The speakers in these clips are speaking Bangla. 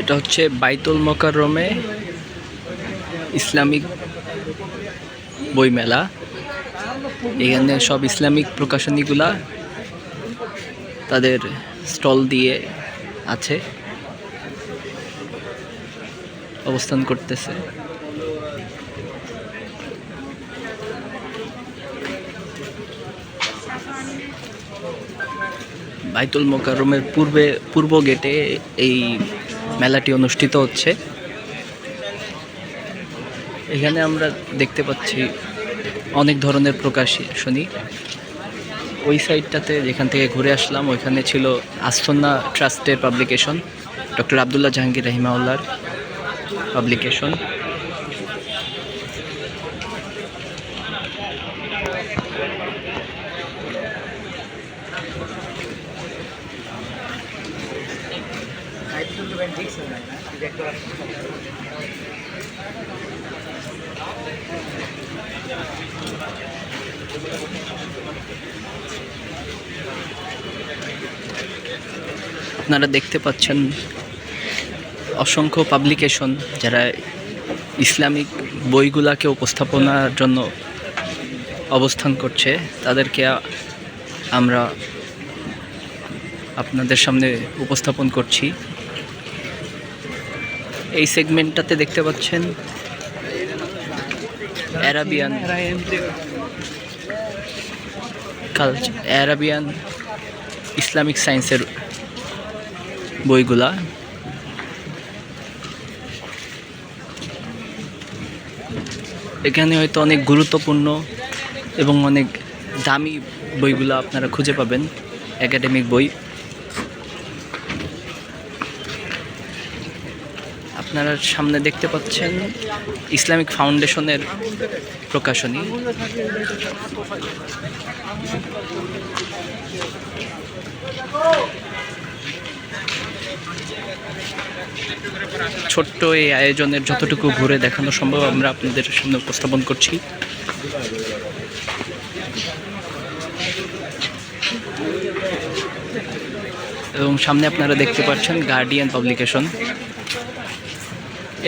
এটা হচ্ছে বাইতুল মোকাররমে ইসলামিক বইমেলা। এখানে সব ইসলামিক প্রকাশনীগুলা তাদের স্টল দিয়ে আছে। অবস্থান করতেছে। বাইতুল মোকাররমের পূর্বে, পূর্ব গেটে এই মেলাটি অনুষ্ঠিত হচ্ছে। এখানে আমরা দেখতে পাচ্ছি অনেক ধরনের প্রকাশনী ওই সাইডটাতে যেখান থেকে ঘুরে আসলাম, ওইখানে ছিল আস্তন্না ট্রাস্টের পাবলিকেশন, ডক্টর আবদুল্লাহ জাহাঙ্গীর রহিমাউল্লার পাবলিকেশন। আপনারা দেখতে পাচ্ছেন অসংখ্য পাবলিকেশন যারা ইসলামিক বইগুলাকে উপস্থাপনার জন্য অবস্থান করছে, তাদেরকে আমরা আপনাদের সামনে উপস্থাপন করছি। এই সেগমেন্টটাতে দেখতে পাচ্ছেন? অ্যারাবিয়ান কালচার অ্যারাবিয়ান ইসলামিক সায়েন্সের বইগুলা। এখানে হয়তো অনেক গুরুত্বপূর্ণ এবং অনেক দামি বইগুলো আপনারা খুঁজে পাবেন একাডেমিক বই। আপনারা সামনে দেখতে পাচ্ছেন ইসলামিক ফাউন্ডেশনের প্রকাশনী। ছোট্ট এই আয়োজনের যতটুকু ঘুরে দেখানো সম্ভব, আমরা আপনাদের সামনে উপস্থাপন করছি। এবং সামনে আপনারা দেখতে পাচ্ছেন গার্ডিয়ান পাবলিকেশন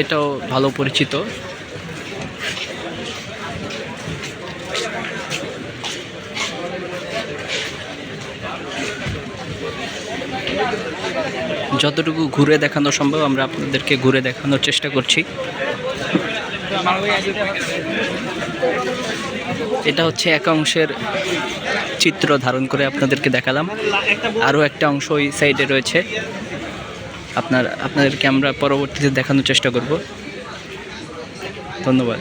এটাও ভালো পরিচিত। যতটুকু ঘুরে দেখানো সম্ভব, আমরা আপনাদেরকে ঘুরে দেখানোর চেষ্টা করছি। এটা হচ্ছে এক অংশের চিত্র ধারণ করে আপনাদেরকে দেখালাম। আরও একটা অংশ ওই সাইডে রয়েছে। আপনার আপনাদেরকে আমরা পরবর্তীতে দেখানোর চেষ্টা করব। ধন্যবাদ।